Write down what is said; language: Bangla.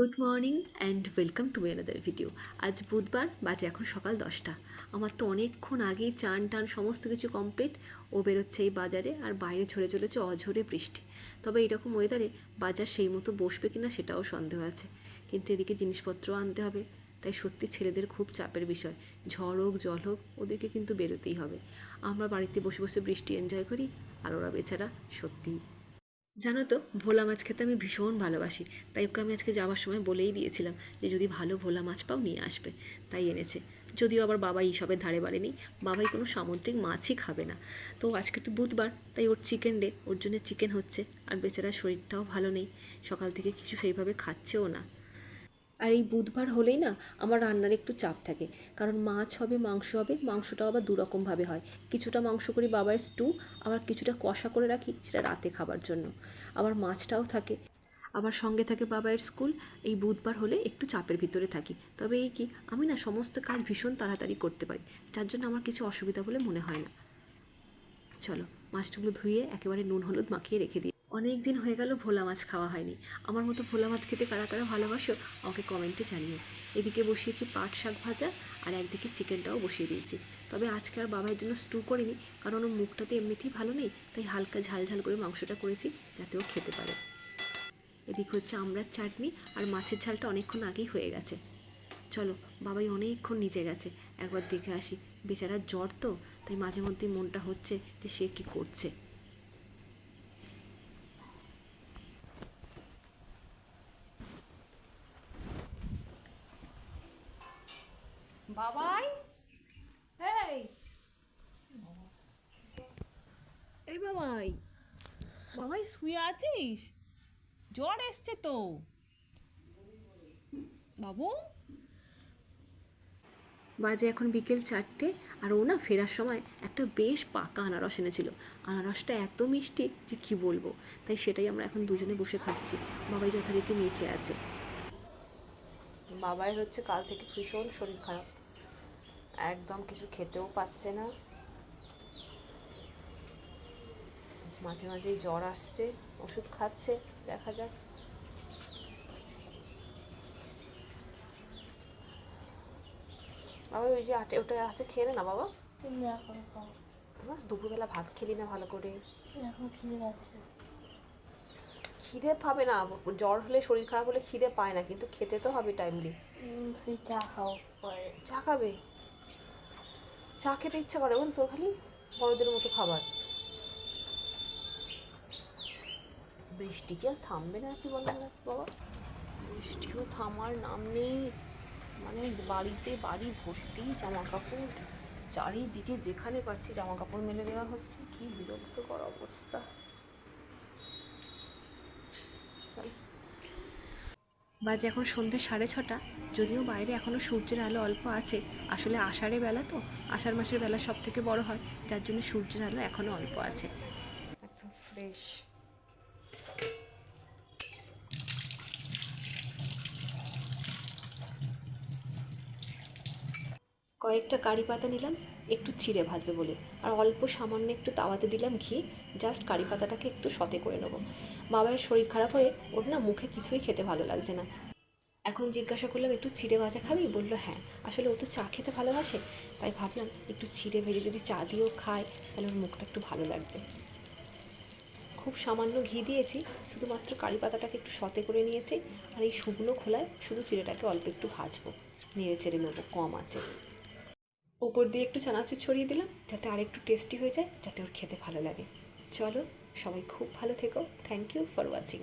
Good morning and welcome to another video আজ বুধবার, বাজে এখন সকাল দশটা। আমার তো অনেকক্ষণ আগেই চান টান সমস্ত কিছু কমপ্লিট ও বেরোচ্ছে এই বাজারে আর বাইরে ঝরে চলেছে অঝরে বৃষ্টি। তবে এরকম ওয়েদারে বাজার সেই মতো বসবে কিনা সেটাও সন্দেহ আছে। কিন্তু এদিকে জিনিসপত্র আনতে হবে, তাই সত্যি ছেলেদের খুব চাপের বিষয়। ঝড় হোক, জল হোক, ওদেরকে কিন্তু বেরোতেই হবে। আমরা বাড়িতে বসে বসে বৃষ্টি এনজয় করি, আর ওরা বেচারা সত্যিই জানো তো, ভোলা মাছ খেতে আমি ভীষণ ভালোবাসি। তাই ওকে আমি আজকে যাওয়ার সময় বলেই দিয়েছিলাম যে, যদি ভালো ভোলা মাছ পাও, নিয়ে আসবে। তাই এনেছে। যদিও আবার বাবা এইসবের ধারে বাড়ে নেই, বাবাই কোনো সামুদ্রিক মাছই খাবে না। তো আজকে তো বুধবার, তাই ওর চিকেন ডে, ওর জন্য চিকেন হচ্ছে। আর বেচারার শরীরটাও ভালো নেই। সকাল থেকে কিছু সেইভাবে খাচ্ছেও না। আর এই বুধবার হলেই না আমার রান্নার একটু চাপ থাকে। কারণ মাছ হবে, মাংস হবে, মাংসটাও আবার দুরকমভাবে হয়। কিছুটা মাংস করি বাবার স্টু আবার কিছুটা কষা করে রাখি সেটা রাতে খাবার জন্য। আবার মাছটাও থাকে। আবার সঙ্গে থাকে বাবার স্কুল, এই বুধবার হলে একটু চাপের ভিতরে থাকি। তবে এই কি, আমি না সমস্ত কাজ ভীষণ তাড়াতাড়ি করতে পারি। যার জন্য আমার কিছু অসুবিধা বলে মনে হয় না। চলো। মাছগুলো ধুয়ে একেবারে নুন হলুদ মাখিয়ে রেখে দিই। অনেক দিন হয়ে গেল ভোলা মাছ খাওয়া হয়নি। আমার মতো ভোলা মাছ খেতে কারা কারা ভালোবাসো, আমাকে কমেন্টে জানিও। এদিকে বসিয়েছি পাট শাক ভাজা আর একদিকে চিকেনটাও বসিয়ে দিয়েছি। তবে আজকে আর বাবার জন্য স্টু করিনি, কারণ ওর মুখটাতে এমনিতেই ভালো নেই, তাই হালকা ঝাল ঝাল করে মাংসটা করেছি যাতে ও খেতে পারে। এদিকে হচ্ছে আমড়ার চাটনি আর মাছের ঝালটা অনেকক্ষণ আগেই হয়ে গেছে। চলো, বাবাই অনেকক্ষণ নিচে গেছে। একবার দেখে আসি বেচারার জ্বর তো, তাই মাঝে মধ্যে মনটা হচ্ছে যে সে কি করছে। বাবাই? এই বাবাই বাবাই শুয়ে আছিস? জ্বর এসছে তো। বাবু? বাজে এখন বিকেল চারটে আর ও না ফেরার সময় একটা বেশ পাকা আনারস এনেছিল। আনারসটা এত মিষ্টি যে কি বলব? তাই সেটাই আমরা এখন দুজনে বসে খাচ্ছি। বাবাই যথারীতি নিচে আছে। বাবাই হচ্ছে কাল থেকে ভীষণ শরীর খারাপ। একদম কিছু খেতেও পাচ্ছে না। মাঝে মাঝেই জ্বর আসছে, ওষুধ খাচ্ছে, দেখা যাক। বাবা ওই যে আটে ওটা আছে খেয়ে নে না বাবা। না দুপুরবেলা ভাত খেলি না ভালো করে। এখন খিদে পাবে না জ্বর হলে শরীর খারাপ হলে খিদে পায় না কিন্তু খেতে তো হবে টাইমলি চা খাও চা খাবে? চা খেতে ইচ্ছা করে বল তোর খালি বড়দের মতো খাবার। বৃষ্টি কি আর থামবে না কি বলেন বাবা? বৃষ্টিও থামার নাম নেই বাড়িতে বাড়ি ভর্তি জামা কাপড় চারিদিকে যেখানে পাচ্ছি জামা কাপড় মেলে দেওয়া হচ্ছে। কি বিরক্তকর অবস্থা। বাজে এখন সন্ধ্যে সাড়ে ছটা। যদিও বাইরে এখনও সূর্যের আলো অল্প আছে, আসলে আষাঢ়ে বেলা তো। আষাঢ় মাসের বেলা সব থেকে বড় হয়, যার জন্য সূর্যের আলো এখনও অল্প আছে। একদম ফ্রেশ কয়েকটা কারি পাতা নিলাম, একটু চিড়ে ভাজবে বলে। আর অল্প সামান্য একটু তাওয়াতে দিলাম ঘি জাস্ট কারি পাতাটাকে একটু সতে করে নেব। বাবার শরীর খারাপ হয়ে ওর না মুখে কিছুই খেতে ভালো লাগছে না। এখন জিজ্ঞাসা করলাম, একটু চিড়ে ভাজা খাবি? বলল হ্যাঁ। আসলে ও তো চা খেতে ভালোবাসে, তাই ভাবলাম একটু চিড়ে ভেজে যদি চা দিয়েও খায়, তাহলে ওর মুখটা একটু ভালো লাগবে। খুব সামান্য ঘি দিয়েছি, শুধুমাত্র কারি পাতাটাকে একটু সতে করে নিয়েছি, আর এই শুকনো খোলায় শুধু চিড়েটাকে অল্প একটু ভাজবো। নেড়ে চেড়ে নেব, কম আছে। ওপর দিয়ে একটু চানাচুর ছড়িয়ে দিলাম, যাতে আর একটু টেস্টি হয়ে যায়, যাতে ওর খেতে ভালো লাগে। চলো, সবাই খুব ভালো থেকো। Thank you for watching